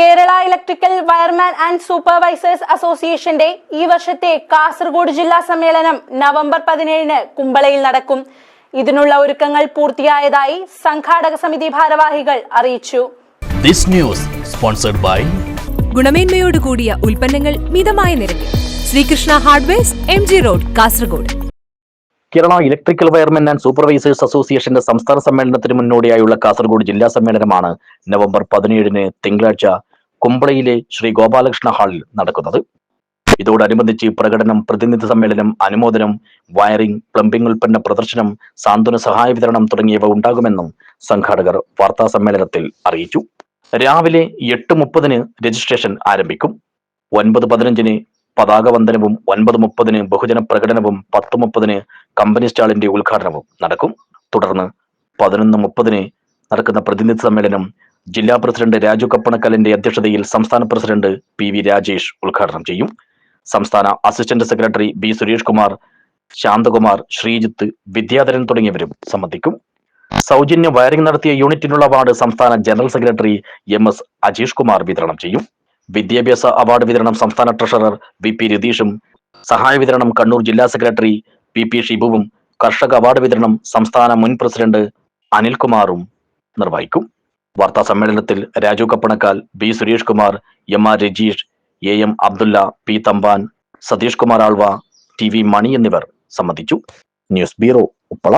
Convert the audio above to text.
Kerala electrical wireman and supervisors അസോസിയേഷന്റെ ഈ വർഷത്തെ കാസർഗോഡ് ജില്ലാ സമ്മേളനം നവംബർ പതിനേഴിന് കുമ്പളയിൽ നടക്കും. ഇതിനുള്ള ഒരുക്കങ്ങൾ പൂർത്തിയായതായി സംഘാടക സമിതി ഭാരവാഹികൾ അറിയിച്ചു. This news sponsored by ഗുണമേന്മയോട് കൂടിയ ഉൽപ്പന്നങ്ങൾ മിതമായ നിരക്കിൽ. Srikrishna hardwares M G road Kasaragod. Kerala electrical wiremen and supervisors അസോസിയേഷന്റെ സംസ്ഥാന സമ്മേളനത്തിന് മുന്നോടിയായുള്ള കാസർഗോഡ് ജില്ലാ സമ്മേളനമാണ് നവംബർ പതിനേഴിന് തിങ്കളാഴ്ച കുമ്പളയിലെ ശ്രീ ഗോപാലകൃഷ്ണ ഹാളിൽ നടക്കുന്നത്. ഇതോടനുബന്ധിച്ച് പ്രകടനം പ്രതിനിധി സമ്മേളനം അനുമോദനം വയറിംഗ് പ്ലംബിംഗ് ഉൽപ്പന്ന പ്രദർശനം സാന്ത്വന സഹായ വിതരണം തുടങ്ങിയവ ഉണ്ടാകുമെന്നും സംഘാടകർ വാർത്താ സമ്മേളനത്തിൽ അറിയിച്ചു. രാവിലെ എട്ട് മുപ്പതിന് രജിസ്ട്രേഷൻ ആരംഭിക്കും. ഒൻപത് പതിനഞ്ചിന് പതാക വന്ദനവും ഒൻപത് മുപ്പതിന് ബഹുജന പ്രകടനവും പത്ത് മുപ്പതിന് കമ്പനി സ്റ്റാളിന്റെ ഉദ്ഘാടനവും നടക്കും. തുടർന്ന് പതിനൊന്ന് മുപ്പതിന് നടക്കുന്ന പ്രതിനിധി സമ്മേളനം ജില്ലാ പ്രസിഡന്റ് രാജു കപ്പണക്കലിന്റെ അധ്യക്ഷതയിൽ സംസ്ഥാന പ്രസിഡന്റ് പി വി രാജേഷ് ഉദ്ഘാടനം ചെയ്യും. സംസ്ഥാന assistant secretary B Suresh Kumar Santhakumar Sreejith Vidyadharan തുടങ്ങിയവരും സംബന്ധിക്കും. സൗജന്യ വയറിംഗ് നടത്തിയ യൂണിറ്റിനുള്ള അവാർഡ് സംസ്ഥാന general secretary M S Ajeesh Kumar വിതരണം ചെയ്യും. വിദ്യാഭ്യാസ അവാർഡ് വിതരണം സംസ്ഥാന ട്രഷറർ വി പി രതീഷും സഹായ വിതരണം കണ്ണൂർ ജില്ലാ സെക്രട്ടറി പി പി ഷിബുവും കർഷക അവാർഡ് വിതരണം സംസ്ഥാന മുൻ പ്രസിഡന്റ് അനിൽകുമാറും നിർവഹിക്കും. വാർത്താ സമ്മേളനത്തിൽ Raju Kappanakkal B Suresh Kumar M R Rajeesh A M Abdulla P Thampan Satheesh Kumar Alva T V Mani എന്നിവർ സംബന്ധിച്ചു. News bureau Uppala.